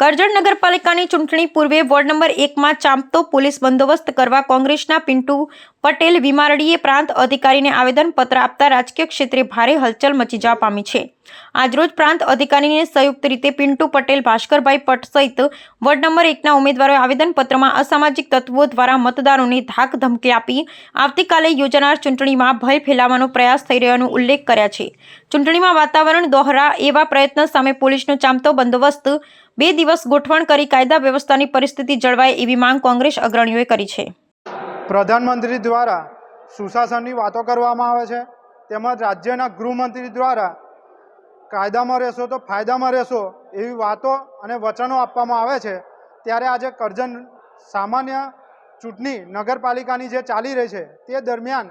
કરજણ નગરપાલિકાની ચૂંટણી પૂર્વે વોર્ડ નંબર એકમાં ચાંપતો પોલીસ બંદોબસ્ત કરવા કોંગ્રેસના પિન્ટુ પટેલ વિમારડીએ પ્રાંત અધિકારીને આવેદનપત્ર આપતા રાજકીય ક્ષેત્રે ભારે હલચલ મચી જવા પામી છે. આજરોજ પ્રાંત અધિકારીને સંયુક્ત રીતે પિન્ટુ પટેલ, ભાસ્કરભાઈ પટ સહિત વોર્ડ નંબર એકના ઉમેદવારોએ આવેદનપત્રમાં અસામાજિક તત્વો દ્વારા મતદારોને ધાક ધમકી આપી આવતીકાલે યોજાનાર ચૂંટણીમાં ભય ફેલાવવાનો પ્રયાસ થઈ રહ્યાનો ઉલ્લેખ કર્યા છે. ચૂંટણીમાં વાતાવરણ દોહરા એવા પ્રયત્ન સામે પોલીસનો ચામતો બંદોબસ્ત બે દિવસ ગોઠવણ કરી કાયદા વ્યવસ્થાની પરિસ્થિતિ જળવાય એવી માંગ કોંગ્રેસ અગ્રણીઓએ કરી છે. પ્રધાનમંત્રી દ્વારા સુશાસનની વાતો કરવામાં આવે છે, તેમજ રાજ્યના ગૃહમંત્રી દ્વારા કાયદામાં રહેશો તો ફાયદામાં રહેશો એવી વાતો અને વચનો આપવામાં આવે છે. ત્યારે આજે કરજણ સામાન્ય ચૂંટણી નગરપાલિકાની જે ચાલી રહી છે તે દરમિયાન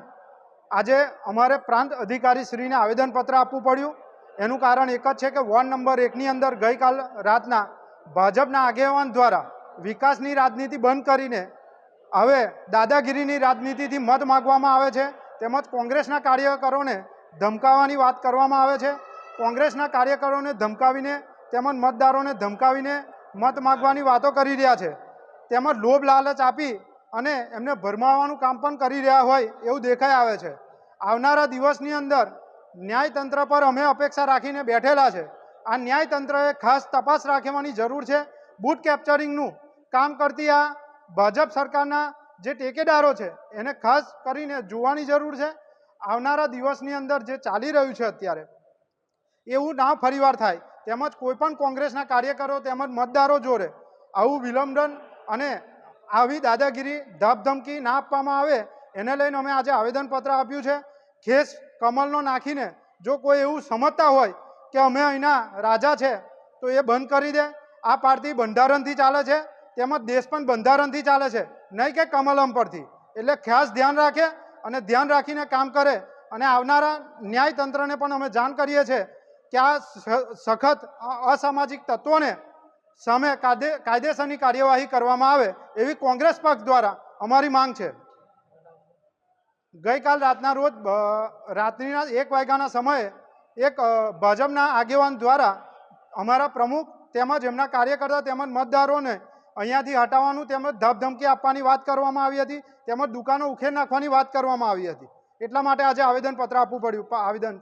આજે અમારે પ્રાંત અધિકારી શ્રીને આવેદનપત્ર આપવું પડ્યું. એનું કારણ એક જ છે કે વોર્ડ નંબર એકની અંદર ગઈકાલ રાતના ભાજપના આગેવાન દ્વારા વિકાસની રાજનીતિ બંધ કરીને હવે દાદાગીરીની રાજનીતિથી મત માગવામાં આવે છે. તેમજ કોંગ્રેસના કાર્યકરોને ધમકાવવાની વાત કરવામાં આવે છે. કોંગ્રેસના કાર્યકરોને ધમકાવીને, તેમજ મતદારોને ધમકાવીને મત માગવાની વાતો કરી રહ્યા છે. તેમજ લોભ લાલચ આપી અને એમને ભરમાવવાનું કામ પણ કરી રહ્યા હોય એવું દેખાઈ આવે છે. આવનારા દિવસની અંદર ન્યાયતંત્ર પર અમે અપેક્ષા રાખીને બેઠેલા છે. આ ન્યાયતંત્રએ ખાસ તપાસ રાખવાની જરૂર છે. બૂટ કેપ્ચરિંગનું કામ કરતી આ ભાજપ સરકારના જે ટેકેદારો છે, એને ખાસ કરીને જોવાની જરૂર છે. આવનારા દિવસની અંદર જે ચાલી રહ્યું છે અત્યારે એવું ના ફરીવાર થાય. તેમજ કોઈપણ કોંગ્રેસના કાર્યકરો તેમજ મતદારો જોડે આવું વિલંબન અને આવી દાદાગીરી ધમધમકી ના આપવામાં આવે, એને લઈને અમે આજે આવેદનપત્ર આપ્યું છે. ખેસ કમલનો નાખીને જો કોઈ એવું સમજતા હોય કે અમે અહીંના રાજા છે, તો એ બંધ કરી દે. આ પાર્ટી બંધારણથી ચાલે છે, તેમજ દેશ પણ બંધારણથી ચાલે છે. નહીં કે કમલમ પરથી. એટલે ખાસ ધ્યાન રાખે અને ધ્યાન રાખીને કામ કરે. અને આવનારા ન્યાયતંત્રને પણ અમે જાણ કરીએ છીએ આ સખત અસામાજિક તત્વોને સામે કાયદે, કાયદેસરની કાર્યવાહી કરવામાં આવે એવી કોંગ્રેસ પક્ષ દ્વારા અમારી માંગ છે. ગઈકાલ રાતના રોજ રાત્રિના એક વાગ્યાના સમયે એક ભાજપના આગેવાન દ્વારા અમારા પ્રમુખ તેમજ એમના કાર્યકર્તા તેમજ મતદારોને અહીંયાથી હટાવવાનું તેમજ ધમધમકી આપવાની વાત કરવામાં આવી હતી, તેમજ દુકાનો ઉખેર નાખવાની વાત કરવામાં આવી હતી. એટલા માટે આજે આવેદનપત્ર આપવું પડ્યું આવેદન